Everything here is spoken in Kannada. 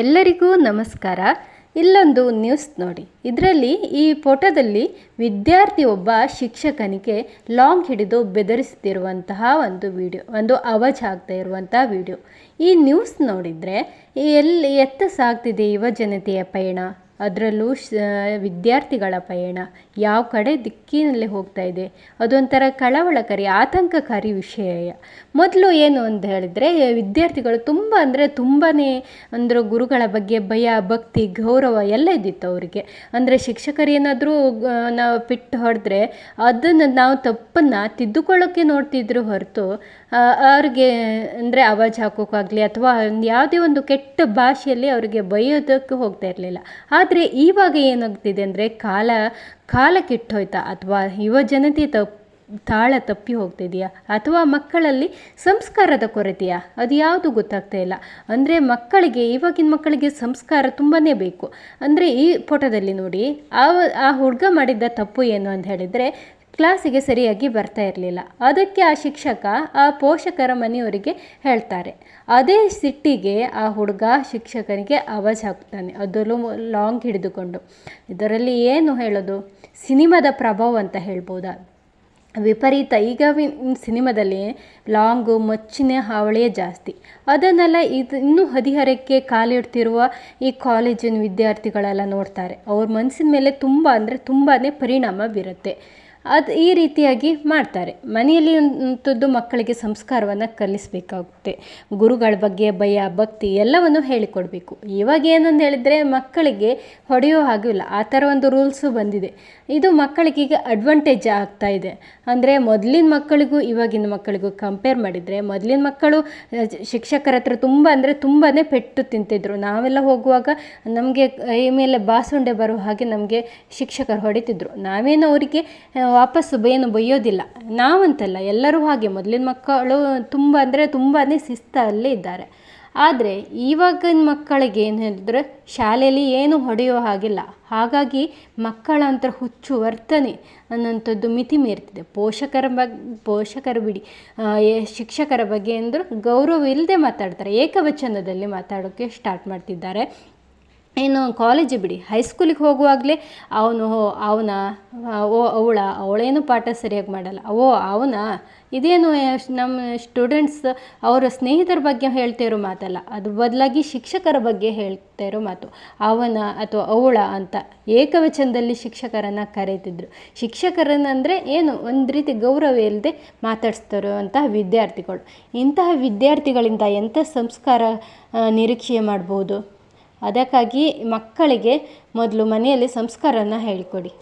ಎಲ್ಲರಿಗೂ ನಮಸ್ಕಾರ. ಇಲ್ಲೊಂದು ನ್ಯೂಸ್ ನೋಡಿ. ಇದರಲ್ಲಿ ಈ ಫೋಟೋದಲ್ಲಿ ವಿದ್ಯಾರ್ಥಿ ಒಬ್ಬ ಶಿಕ್ಷಕನಿಗೆ ಲಾಂಗ್ ಹಿಡಿದು ಬೆದರಿಸ್ತಿರುವಂತಹ ಒಂದು ವಿಡಿಯೋ ಒಂದು ಅವಜ್ ಆಗ್ತಾ ಇರುವಂತಹ ವಿಡಿಯೋ ಈ ನ್ಯೂಸ್ ನೋಡಿದರೆ ಎಲ್ಲಿ ಎತ್ತ ಸಾಗ್ತಿದೆ ಯುವ ಜನತೆಯ ಪಯಣ? ಅದರಲ್ಲೂ ವಿದ್ಯಾರ್ಥಿಗಳ ಪಯಣ. ಯಾವ ಕಡೆ ದಿಕ್ಕಿನಲ್ಲಿ ಹೋಗ್ತಾ ಇದೆ? ಅದೊಂಥರ ಕಳವಳಕಾರಿ, ಆತಂಕಕಾರಿ ವಿಷಯ. ಮೊದಲು ಏನು ಅಂತ ಹೇಳಿದರೆ, ವಿದ್ಯಾರ್ಥಿಗಳು ತುಂಬ ಅಂದರೆ ತುಂಬಾ ಅಂದರೆ ಗುರುಗಳ ಬಗ್ಗೆ ಭಯ, ಭಕ್ತಿ, ಗೌರವ ಎಲ್ಲ ಇದ್ದಿತ್ತು ಅವರಿಗೆ. ಅಂದರೆ ಶಿಕ್ಷಕರು ಏನಾದರೂ ನಾವು ಪೆಟ್ಟು ಹೊಡೆದ್ರೆ ಅದನ್ನು ನಾವು ತಪ್ಪನ್ನು ತಿದ್ದುಕೊಳ್ಳೋಕ್ಕೆ ನೋಡ್ತಿದ್ರು ಹೊರತು ಅವ್ರಿಗೆ ಅಂದರೆ ಅವಾಜ್ ಹಾಕೋಕ್ಕಾಗಲಿ ಅಥವಾ ಯಾವುದೇ ಒಂದು ಕೆಟ್ಟ ಭಾಷೆಯಲ್ಲಿ ಅವರಿಗೆ ಬೈಯೋದಕ್ಕೆ ಹೋಗ್ತಾ ಇರಲಿಲ್ಲ. ಆದರೆ ಇವಾಗ ಏನಾಗ್ತಿದೆ ಅಂದರೆ ಕಾಲ ಕಾಲ ಕೆಟ್ಟೋಯ್ತಾ ಅಥವಾ ಯುವ ಜನತೆ ತಪ್ಪು ತಾಳ ತಪ್ಪಿ ಹೋಗ್ತಿದೆಯಾ? ಅಥವಾ ಮಕ್ಕಳಲ್ಲಿ ಸಂಸ್ಕಾರದ ಕೊರತೆಯಾ? ಅದು ಯಾವುದು ಗೊತ್ತಾಗ್ತಾ ಇಲ್ಲ. ಅಂದರೆ ಮಕ್ಕಳಿಗೆ, ಇವಾಗಿನ ಮಕ್ಕಳಿಗೆ ಸಂಸ್ಕಾರ ತುಂಬಾ ಬೇಕು. ಅಂದರೆ ಈ ಫೋಟೋದಲ್ಲಿ ನೋಡಿ, ಆ ಆ ಹುಡುಗ ಮಾಡಿದ್ದ ತಪ್ಪು ಏನು ಅಂತ ಹೇಳಿದರೆ ಕ್ಲಾಸಿಗೆ ಸರಿಯಾಗಿ ಬರ್ತಾ ಇರಲಿಲ್ಲ. ಅದಕ್ಕೆ ಆ ಶಿಕ್ಷಕ ಆ ಪೋಷಕರ ಮನೆಯವರಿಗೆ ಹೇಳ್ತಾರೆ. ಅದೇ ಸಿಟ್ಟಿಗೆ ಆ ಹುಡುಗ ಶಿಕ್ಷಕನಿಗೆ ಆವಾಜ್ ಹಾಕ್ತಾನೆ. ಅದರಲ್ಲೂ ಲಾಂಗ್ ಹಿಡಿದುಕೊಂಡು. ಇದರಲ್ಲಿ ಏನು ಹೇಳೋದು? ಸಿನಿಮಾದ ಪ್ರಭಾವ ಅಂತ ಹೇಳ್ಬೋದಾ? ವಿಪರೀತ. ಈಗ ಸಿನಿಮಾದಲ್ಲಿ ಲಾಂಗು, ಮಚ್ಚಿನ ಹಾವಳಿಯೇ ಜಾಸ್ತಿ. ಅದನ್ನೆಲ್ಲ ಇದು ಇನ್ನೂ ಹದಿಹರಕ್ಕೆ ಕಾಲಿಡ್ತಿರುವ ಈ ಕಾಲೇಜಿನ ವಿದ್ಯಾರ್ಥಿಗಳೆಲ್ಲ ನೋಡ್ತಾರೆ. ಅವ್ರ ಮನಸ್ಸಿನ ಮೇಲೆ ತುಂಬ ಅಂದರೆ ತುಂಬಾ ಪರಿಣಾಮ ಬೀರುತ್ತೆ. ಅದು ಈ ರೀತಿಯಾಗಿ ಮಾಡ್ತಾರೆ. ಮನೆಯಲ್ಲಿ ಅಂಥದ್ದು ಮಕ್ಕಳಿಗೆ ಸಂಸ್ಕಾರವನ್ನು ಕಲಿಸಬೇಕಾಗುತ್ತೆ. ಗುರುಗಳ ಬಗ್ಗೆ ಭಯ, ಭಕ್ತಿ ಎಲ್ಲವನ್ನು ಹೇಳಿಕೊಡಬೇಕು. ಇವಾಗ ಏನಂದು ಹೇಳಿದರೆ ಮಕ್ಕಳಿಗೆ ಹೊಡೆಯೋ ಹಾಗೂ ಇಲ್ಲ. ಆ ಥರ ಒಂದು ರೂಲ್ಸು ಬಂದಿದೆ. ಇದು ಮಕ್ಕಳಿಗೆ ಅಡ್ವಾಂಟೇಜ್ ಆಗ್ತಾ ಇದೆ. ಅಂದರೆ ಮೊದಲಿನ ಮಕ್ಕಳಿಗೂ, ಇವಾಗಿನ ಮಕ್ಕಳಿಗೂ ಕಂಪೇರ್ ಮಾಡಿದರೆ ಮೊದಲಿನ ಮಕ್ಕಳು ಶಿಕ್ಷಕರ ಹತ್ರ ತುಂಬ ಅಂದರೆ ತುಂಬಾ ಪೆಟ್ಟು ತಿಂತಿದ್ರು. ನಾವೆಲ್ಲ ಹೋಗುವಾಗ ನಮಗೆ ಈ ಮೇಲೆ ಬಾಸುಂಡೆ ಬರೋ ಹಾಗೆ ನಮಗೆ ಶಿಕ್ಷಕರು ಹೊಡಿತಿದ್ರು. ನಾವೇನು ಅವರಿಗೆ ವಾಪಸ್ಸು ಏನು ಬೈಯೋದಿಲ್ಲ. ನಾವಂತಲ್ಲ, ಎಲ್ಲರೂ ಹಾಗೆ ಮೊದಲಿನ ಮಕ್ಕಳು ತುಂಬ ಅಂದರೆ ತುಂಬಾ ಶಿಸ್ತಲ್ಲಿ ಇದ್ದಾರೆ. ಆದರೆ ಇವಾಗಿನ ಮಕ್ಕಳಿಗೆ ಏನು ಹೇಳಿದ್ರೆ, ಶಾಲೆಯಲ್ಲಿ ಏನು ಹೊಡೆಯೋ ಹಾಗಿಲ್ಲ. ಹಾಗಾಗಿ ಮಕ್ಕಳಂತರ ಹುಚ್ಚು ವರ್ತನೆ ಅನ್ನೋಂಥದ್ದು ಮಿತಿ ಮೀರ್ತಿದೆ ಪೋಷಕರ ಬಗ್ಗೆ ಪೋಷಕರು ಬಿಡಿ ಶಿಕ್ಷಕರ ಬಗ್ಗೆ ಅಂದರೂ ಗೌರವ ಇಲ್ಲದೆ ಮಾತಾಡ್ತಾರೆ. ಏಕವಚನದಲ್ಲಿ ಮಾತಾಡೋಕ್ಕೆ ಸ್ಟಾರ್ಟ್ ಮಾಡ್ತಿದ್ದಾರೆ. ಇನ್ನು ಕಾಲೇಜ್ ಬಿಡಿ. ಹೈಸ್ಕೂಲಿಗೆ ಹೋಗುವಾಗಲೇ ಅವನು ಅವನ ಓ, ಅವಳ, ಅವಳೇನು ಪಾಠ ಸರಿಯಾಗಿ ಮಾಡಲ್ಲ. ಓ ಅವನ, ಇದೇನು ನಮ್ಮ ಸ್ಟೂಡೆಂಟ್ಸ್ ಅವರ ಸ್ನೇಹಿತರ ಬಗ್ಗೆ ಹೇಳ್ತಾ ಇರೋ ಮಾತಲ್ಲ. ಅದು ಬದಲಾಗಿ ಶಿಕ್ಷಕರ ಬಗ್ಗೆ ಹೇಳ್ತಾ ಇರೋ ಮಾತು. ಅವನ ಅಥವಾ ಅವಳ ಅಂತ ಏಕವಚನದಲ್ಲಿ ಶಿಕ್ಷಕರನ್ನು ಕರೀತಿದ್ರು. ಶಿಕ್ಷಕರನ್ನಂದರೆ ಏನು? ಒಂದು ರೀತಿ ಗೌರವ ಇಲ್ಲದೆ ಮಾತಾಡಿಸ್ತಿರುವಂತಹ ವಿದ್ಯಾರ್ಥಿಗಳು. ಇಂತಹ ವಿದ್ಯಾರ್ಥಿಗಳಿಂದ ಎಂಥ ಸಂಸ್ಕಾರ ನಿರೀಕ್ಷೆ ಮಾಡ್ಬೋದು? ಅದಕ್ಕಾಗಿ ಮಕ್ಕಳಿಗೆ ಮೊದಲು ಮನೆಯಲ್ಲಿ ಸಂಸ್ಕಾರವನ್ನು ಹೇಳಿಕೊಡಿ.